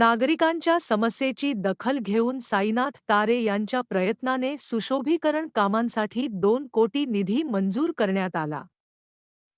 नागरिकांच्या समस्येची दखल घेऊन साईनाथ तारे यांच्या प्रयत्नाने सुशोभीकरण कामांसाठी दोन कोटी निधी मंजूर करण्यात आला.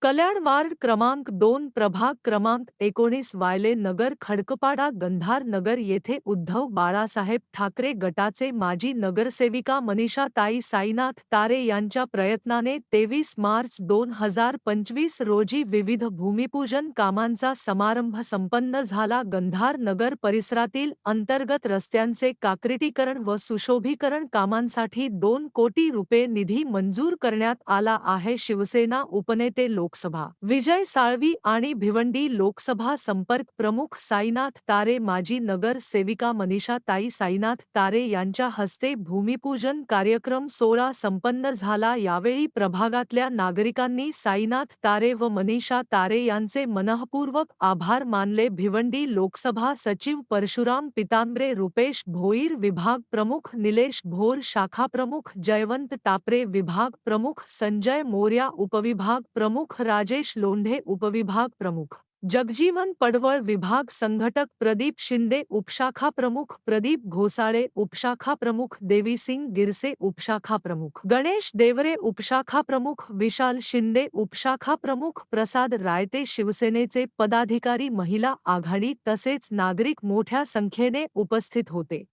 कल्याण वार्ड क्रमांक दोन प्रभाग क्रमांक एकोणीस वायले नगर खडकपाडा गंधार नगर येथे उद्धव बाळासाहेब ठाकरे गटाचे माजी नगरसेविका मनीषा ताई साईनाथ तारे यांच्या प्रयत्नाने तेवीस मार्च दोन हजार पंचवीस रोजी विविध भूमिपूजन कामांचा समारंभ संपन्न झाला. गंधार नगर परिसरातील अंतर्गत रस्त्यांचे काक्रिटीकरण व सुशोभीकरण कामांसाठी दोन कोटी रुपये निधी मंजूर करण्यात आला आहे. शिवसेना उपनेते लोक लोकसभा विजय साळवी आणि भिवंडी लोकसभा संपर्क प्रमुख साईनाथ तारे माजी नगर सेविका मनीषा ताई साईनाथ तारे यांच्या हस्ते भूमिपूजन कार्यक्रम सोहळा संपन्न झाला. यावेळी प्रभागातल्या नागरिकांनी साईनाथ तारे व मनीषा तारे यांचे मनःपूर्वक आभार मानले. भिवंडी लोकसभा सचिव परशुराम पितांबरे रुपेश भोईर विभाग प्रमुख निलेश भोर शाखा प्रमुख जयवंत टापरे विभाग प्रमुख संजय मोर्या उपविभाग प्रमुख राजेश लोंढे उपविभाग प्रमुख जगजीवन पडवळ विभाग संघटक प्रदीप शिंदे उपशाखा प्रमुख प्रदीप घोसाळे उपशाखा प्रमुख देवी सिंग गिरसे उपशाखा प्रमुख गणेश देवरे उपशाखा प्रमुख विशाल शिंदे उपशाखा प्रमुख प्रसाद रायते शिवसेनेचे पदाधिकारी महिला आघाडी तसेच नागरिक मोठ्या संख्येने उपस्थित होते.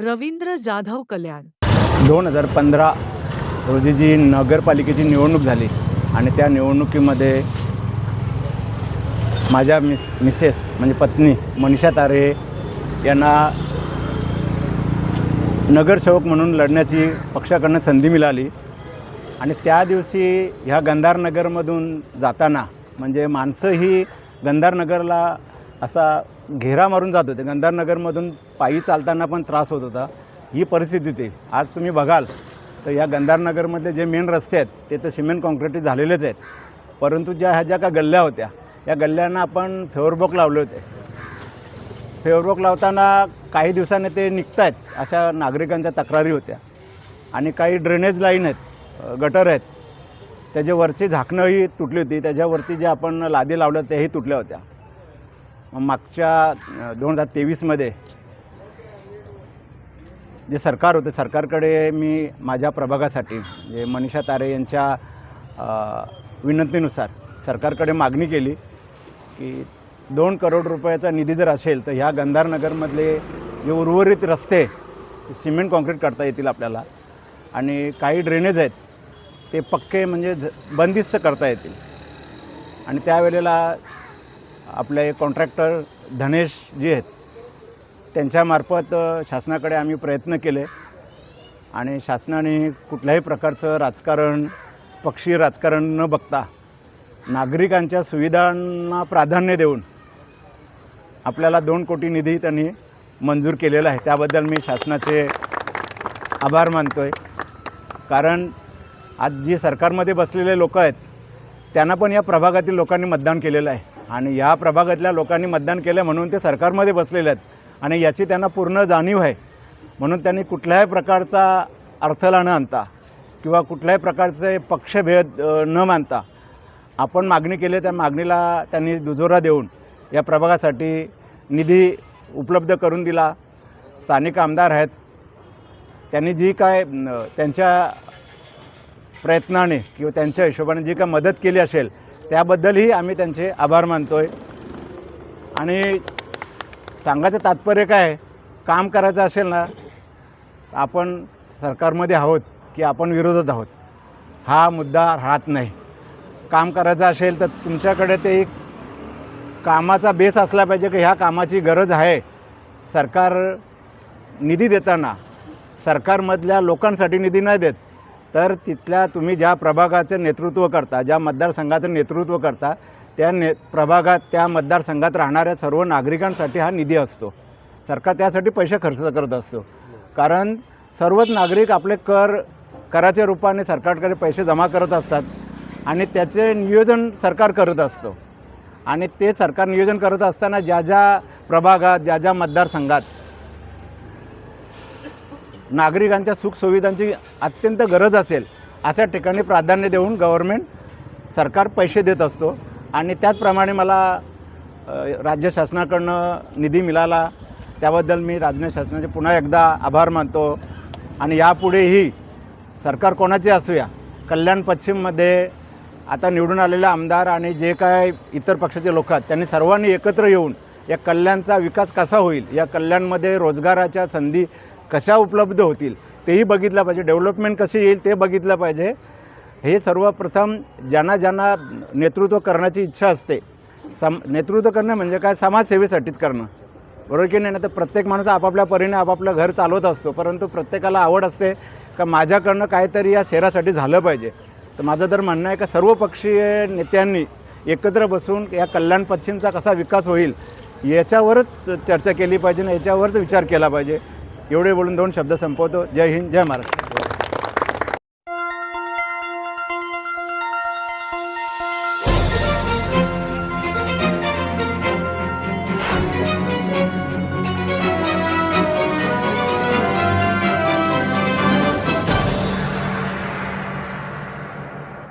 रवींद्र जाधव कल्याण. दोन हजार पंधरा रोजी जी नगरपालिकेची निवडणूक झाली आणि त्या निवडणुकीमध्ये माझ्या मिस मिसेस म्हणजे पत्नी मनीषा तारे यांना नगरसेवक म्हणून लढण्याची पक्षाकडनं संधी मिळाली. आणि त्या दिवशी ह्या गंधार नगरमधून जाताना म्हणजे माणसं ही गंधार नगरला असा घेरा मारून जात होते. गंधार नगरमधून पायी चालताना पण त्रास होत होता. ही परिस्थिती होती. आज तुम्ही बघाल तर या गंधार नगरमधले जे मेन रस्ते आहेत ते तर सिमेंट कॉन्क्रीट झालेलेच आहेत. परंतु ज्या ह्या ज्या का गल्ल्या होत्या या गल्ल्यांना आपण फेवरबॉक लावले होते. फेवरबॉक लावताना काही दिवसांनी ते निघत आहेत अशा नागरिकांच्या तक्रारी होत्या. आणि काही ड्रेनेज लाईन आहेत गटर आहेत त्याचे वरची झाकणंही तुटली होती त्याच्यावरती जे आपण लादी लावल्या त्याही तुटल्या होत्या. मागच्या दोन हजार तेवीसमध्ये जे सरकार होते सरकारकडे मी माझ्या प्रभागासाठी जे मनीषा तारे यांच्या विनंतीनुसार सरकारकडे मागणी केली की दोन करोड रुपयाचा निधी जर असेल तर ह्या गंधारनगरमधले जे उर्वरित रस्ते ते सिमेंट कॉन्क्रीट करता येतील आपल्याला. आणि काही ड्रेनेज आहेत ते पक्के म्हणजे ज बंदिस्त करता येतील. आणि त्यावेळेला आपले कॉन्ट्रॅक्टर धनेश जे आहेत त्यांच्यामार्फत शासनाकडे आम्ही प्रयत्न केले. आणि शासनाने कुठल्याही प्रकारचं राजकारण पक्षी राजकारण न बघता नागरिकांच्या सुविधांना प्राधान्य देऊन आपल्याला दोन कोटी निधी त्यांनी मंजूर केलेला आहे. त्याबद्दल मी शासनाचे आभार मानतो आहे कारण आज जी सरकारमध्ये बसलेले लोक आहेत त्यांना पण या प्रभागातील लोकांनी मतदान केलेलं आहे. आणि या प्रभागातल्या लोकांनी मतदान केलं म्हणून ते सरकारमध्ये बसलेले आहेत. आणि याची त्यांना पूर्ण जाणीव आहे. म्हणून त्यांनी कुठल्याही प्रकारचा अडथळा न आणता किंवा कुठल्याही प्रकारचे पक्षभेद न मानता आपण मागणी केली त्या मागणीला त्यांनी दुजोरा देऊन या प्रभागासाठी निधी उपलब्ध करून दिला. स्थानिक आमदार आहेत. त्यांनी जी काय त्यांच्या प्रयत्नाने किंवा त्यांच्या हिशोबाने जी काय मदत केली असेल त्याबद्दलही आम्ही त्यांचे आभार मानतो आहे आणि सांगायचं तात्पर्य काय? आहे? काम करायचं असेल ना आपण सरकारमध्ये आहोत की आपण विरोधात आहोत. हा मुद्दा राहत नाही. काम करायचं असेल तर तुमच्याकडे ते एक कामाचा बेस असला पाहिजे की ह्या कामाची गरज आहे. सरकार निधी देताना सरकारमधल्या लोकांसाठी निधी नाही देत तर तिथल्या तुम्ही ज्या प्रभागाचं नेतृत्व करता ज्या मतदारसंघाचं नेतृत्व करता त्या ने प्रभागात त्या मतदारसंघात राहणाऱ्या सर्व नागरिकांसाठी हा निधी असतो. सरकार त्यासाठी पैसे खर्च करत असतो. कारण सर्वच नागरिक आपले कर कराच्या रूपाने सरकारकडे पैसे जमा करत असतात आणि त्याचे नियोजन सरकार करत असतो. आणि ते सरकार नियोजन करत असताना ज्या ज्या प्रभागात ज्या ज्या मतदारसंघात नागरिकांच्या सुखसुविधांची अत्यंत गरज असेल अशा ठिकाणी प्राधान्य देऊन गव्हर्मेंट सरकार पैसे देत असतो. आणि त्याचप्रमाणे मला राज्य शासनाकडनं निधी मिळाला. त्याबद्दल मी राज्य शासनाचे पुन्हा एकदा आभार मानतो. आणि यापुढेही सरकार कोणाचे असूया? कल्याण पश्चिममध्ये आता निवडून आलेले आमदार आणि जे काय इतर पक्षाचे लोक आहेत त्यांनी सर्वांनी एकत्र येऊन या कल्याणचा विकास कसा होईल? या कल्याणमध्ये रोजगाराच्या संधी कशा उपलब्ध होतील? तेही बघितलं पाहिजे. डेव्हलपमेंट कशी येईल ते बघितलं पाहिजे. हे सर्वप्रथम ज्यांना ज्यांना नेतृत्व करण्याची इच्छा असते सम नेतृत्व करणं म्हणजे काय? समाजसेवेसाठीच करणं. बरोबर की नाही? ना तर प्रत्येक माणूस आपापल्या परीने आपापलं घर चालवत असतो परंतु प्रत्येकाला आवड असते का माझ्याकडनं काहीतरी या शहरासाठी झालं पाहिजे. तर माझं तर म्हणणं आहे का सर्व पक्षीय नेत्यांनी एकत्र बसून या कल्याण पश्चिमचा कसा विकास होईल याच्यावरच चर्चा केली पाहिजे आणि याच्यावरच विचार केला पाहिजे. एवढे बोलून दोन शब्द संपवतो. जय हिंद जय महाराष्ट्र.